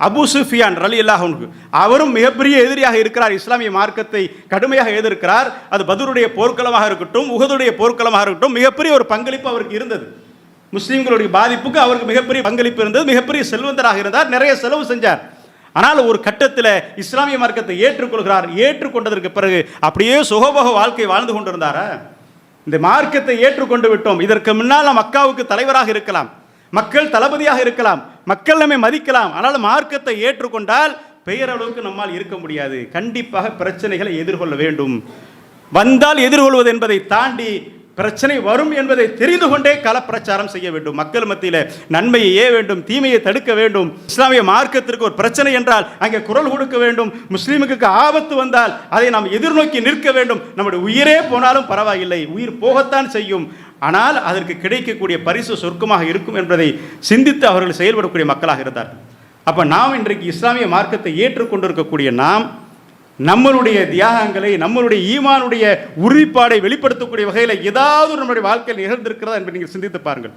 அபு சுஃபியான் ரலி அல்லாஹனுக்கு அவரும் மிகப்பெரிய எதிரியாக இருக்கிறார். இஸ்லாமிய மார்க்கத்தை கடுமையாக எதிர்க்கிறார். அது பதருடைய போர்க்களமாக இருக்கட்டும் உகதுடைய போர்க்களமாக இருக்கட்டும் மிகப்பெரிய ஒரு பங்களிப்பு அவருக்கு இருந்தது. முஸ்லீம்களுடைய பாதிப்புக்கு அவருக்கு மிகப்பெரிய பங்களிப்பு இருந்தது. மிகப்பெரிய செல்வந்தராக இருந்தார். நிறைய செலவு செஞ்சார். ஆனால் ஒரு கட்டத்தில் இஸ்லாமிய மார்க்கத்தை ஏற்றுக்கொள்கிறார். ஏற்றுக்கொண்டதற்கு பிறகு அப்படியே சுகபோக வாழ்க்கை வாழ்ந்து கொண்டிருந்தாரா? இந்த மார்க்கத்தை ஏற்றுக்கொண்டு விட்டோம். இதற்கு முன்னால் மக்காவுக்கு தலைவராக இருக்கலாம். மக்கள் தளபதியாக இருக்கலாம். மக்கள் நம்மை மதிக்கலாம். ஆனால் மார்க்கத்தை ஏற்றுக்கொண்டால் பெயரளவுக்கு நம்மால் இருக்க முடியாது. கண்டிப்பாக பிரச்சனைகளை எதிர்கொள்ள வேண்டும். வந்தால் எதிர்கொள்வது என்பதை தாண்டி பிரச்சனை வரும் என்பதை தெரிந்து கொண்டே களப்பிரச்சாரம் செய்ய வேண்டும். மக்கள் மத்தியில் நன்மையை ஏ வேண்டும் தீமையை தடுக்க வேண்டும். இஸ்லாமிய மார்க்கத்திற்கு ஒரு பிரச்சனை என்றால் அங்கே குரல் கொடுக்க வேண்டும். முஸ்லீமுக்கு ஆபத்து வந்தால் அதை நாம் எதிர்நோக்கி நிற்க வேண்டும். நம்முடைய உயிரே போனாலும் பரவாயில்லை. உயிர் போகத்தான் செய்யும். ஆனால் அதற்கு கிடைக்கக்கூடிய பரிசு சொர்க்கமாக இருக்கும் என்பதை சிந்தித்து அவர்கள் செயல்படக்கூடிய மக்களாக இருந்தார்கள். அப்போ நாம் இன்றைக்கு இஸ்லாமிய மார்க்கத்தை ஏற்றுக்கொண்டிருக்கக்கூடிய நாம் நம்மளுடைய தியாகங்களை நம்மளுடைய ஈமானுடைய உறுதிப்பாடை வெளிப்படுத்தக்கூடிய வகையில் ஏதாவது நம்முடைய வாழ்க்கையில் நிகழ்ந்திருக்கிறதா என்பதை நீங்கள் சிந்தித்து பாருங்கள்.